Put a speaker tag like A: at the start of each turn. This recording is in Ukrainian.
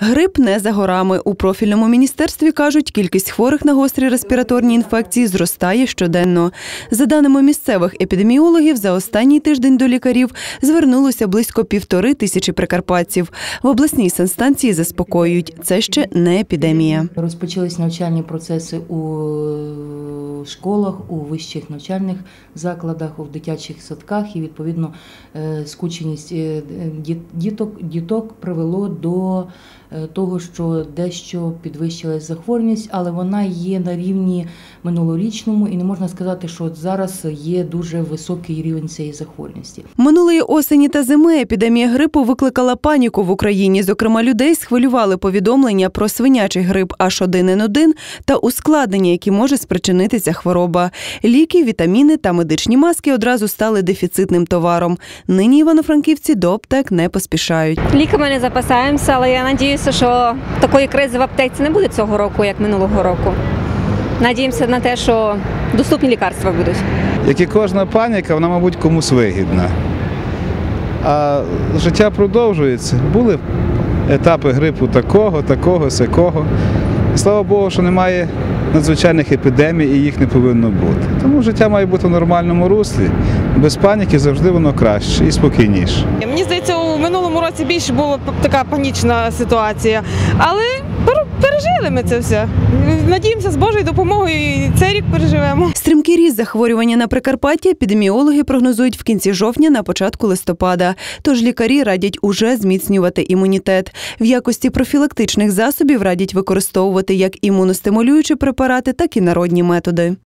A: Грип не за горами. У профільному міністерстві кажуть, кількість хворих на гострі респіраторні інфекції зростає щоденно. За даними місцевих епідеміологів, за останній тиждень до лікарів звернулося близько півтори тисячі прикарпатців. В обласній санстанції заспокоюють, це ще не епідемія.
B: Розпочались навчальні процеси у школах, у вищих навчальних закладах, у дитячих садках, і відповідно е, скученість е, діток, діток привело до е, того, що дещо підвищилась захворюваність, але вона є на рівні минулорічному, і не можна сказати, що зараз є дуже високий рівень цієї захворюваності.
A: Минулої осені та зими епідемія грипу викликала паніку в Україні. Зокрема, людей схвилювали повідомлення про свинячий грип H1N1 та ускладнення, які може спричинити ця хвороба. Ліки, вітаміни та медичні маски одразу стали дефіцитним товаром. Нині івано-франківці до аптек не поспішають.
C: Ліками не запасаємося, але я надіюся, що такої кризи в аптеці не буде цього року, як минулого року. Надіємося на те, що доступні лікарства будуть.
D: Як і кожна паніка, вона, мабуть, комусь вигідна. А життя продовжується. Були етапи грипу такого, такого, сякого. І слава Богу, що немає надзвичайних епідемій і їх не повинно бути. Тому життя має бути в нормальному руслі. Без паніки завжди воно краще і спокійніше.
E: Мені здається, у минулому році більше була така панічна ситуація. Але пережили ми це все. Надіємося, з Божою допомогою і цей рік переживемо.
A: Стрімкий ріст захворювання на Прикарпатті епідеміологи прогнозують в кінці жовтня на початку листопада. Тож лікарі радять уже зміцнювати імунітет. В якості профілактичних засобів радять використовувати як імуностимулюючі препарати, так і народні методи.